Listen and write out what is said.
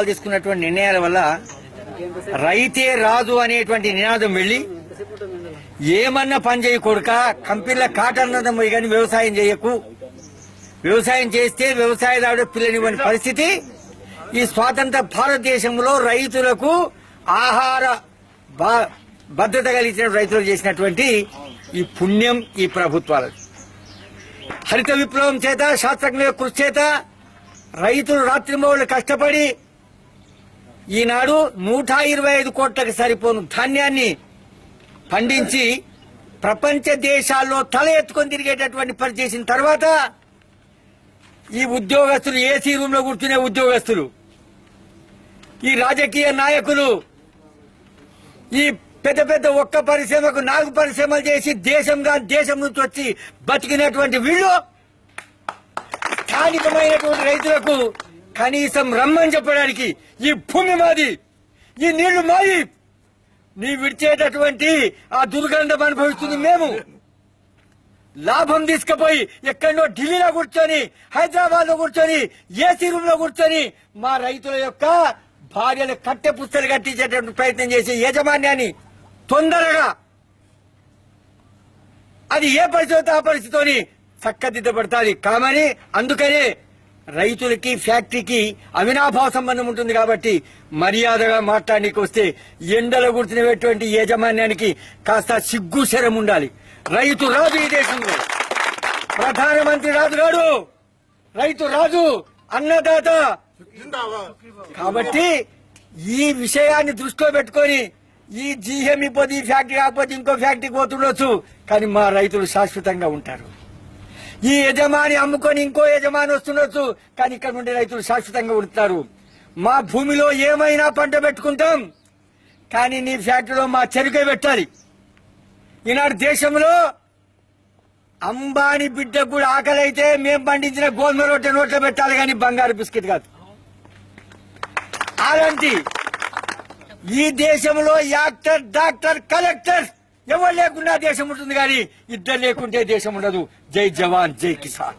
తీసుకున్నటువంటి నిర్ణయాల వల్ల రైతే రాజు అనేటువంటి నినాదం వెళ్ళి ఏమన్నా పని చేయ కొడుక కంపెనీల కాటన్నదం పోయి కానీ వ్యవసాయం చేయకు. వ్యవసాయం చేస్తే వ్యవసాయదారుడు పిల్లనివ్వని పరిస్థితి. ఈ స్వాతంత్ర భారతదేశంలో రైతులకు ఆహార బా- భద్రత కలిగించిన రైతులు చేసినటువంటి ఈ పుణ్యం ఈ ప్రభుత్వాలకు హరిత విప్లవం చేత శాస్త్రజ్ఞ కృషి చేత రైతులు రాత్రింబౌళ్ళు కష్టపడి ఈనాడు నూట ఇరవై ఐదు కోట్లకు సరిపోను ధాన్యాన్ని పండించి ప్రపంచ దేశాల్లో తల ఎత్తుకొని తిరిగేటటువంటి పని చేసిన తర్వాత ఈ ఉద్యోగస్తులు ఏసీ రూమ్లో కూర్చునే ఉద్యోగస్తులు ఈ రాజకీయ నాయకులు ఈ పెద్ద పెద్ద ఒక్క పరిశ్రమకు నాలుగు పరిశ్రమలు చేసి దేశంగా దేశం నుంచి వచ్చి బతికినటువంటి వీళ్ళు స్థానికమైనటువంటి రైతులకు కనీసం రమ్మని చెప్పడానికి ఈ భూమి మాది. ఈ నీళ్ళు మాది నీ విడిచేటటువంటి ఆ దుర్గంధం అనుభవిస్తుంది మేము. లాభం తీసుకుపోయి ఎక్కడో ఢిల్లీలో కూర్చొని హైదరాబాద్లో కూర్చొని ఏసీ రూమ్లో కూర్చొని మా రైతుల యొక్క భార్యలు కట్టె పుస్తలు కట్టించేటటువంటి ప్రయత్నం చేసే యాజమాన్యాన్ని తొందరగా అది ఏ పరిస్థితి ఆ పరిస్థితితోని చక్కదిద్దబడతాది కామని అందుకనే రైతులకి ఫ్యాక్టరీకి అవినాభావ సంబంధం ఉంటుంది కాబట్టి మర్యాదగా మాట్లాడడానికి వస్తే ఎండలో కూర్చునేటువంటి యాజమాన్యానికి కాస్త సిగ్గు శరం ఉండాలి. రైతు రాజు ఈ దేశంలో. ప్రధానమంత్రి రాజు రాడు. రైతు రాజు అన్నదాత. కాబట్టి ఈ విషయాన్ని దృష్టిలో పెట్టుకొని ఈ జీఎం ఇబ్బంది ఈ ఫ్యాక్టరీ కాకపోతే ఇంకో ఫ్యాక్టరీకి పోతుండొచ్చు. కానీ మా రైతులు శాశ్వతంగా ఉంటారు. ఈ యజమాని అమ్ముకొని ఇంకో యజమాని వస్తుండొచ్చు. కానీ ఇక్కడ ఉండే రైతులు శాశ్వతంగా ఉడుతారు. మా భూమిలో ఏమైనా పంట పెట్టుకుంటాం. కానీ నీ ఫ్యాక్టరీలో మా చెరుకే పెట్టాలి. ఈనాడు దేశంలో అంబానీ బిడ్డకు కూడా ఆకలి అయితే మేము పండించిన గోధుమ రొట్టె నోట్లో పెట్టాలి కానీ బంగారు బిస్కెట్ కాదు. అలాంటి ఈ దేశంలో యాక్టర్ డాక్టర్ కలెక్టర్ ఎవరు లేకుండా దేశం ఉంటుంది కానీ ఇద్దరు లేకుంటే దేశం ఉండదు. జై జవాన్ జై కిసాన్.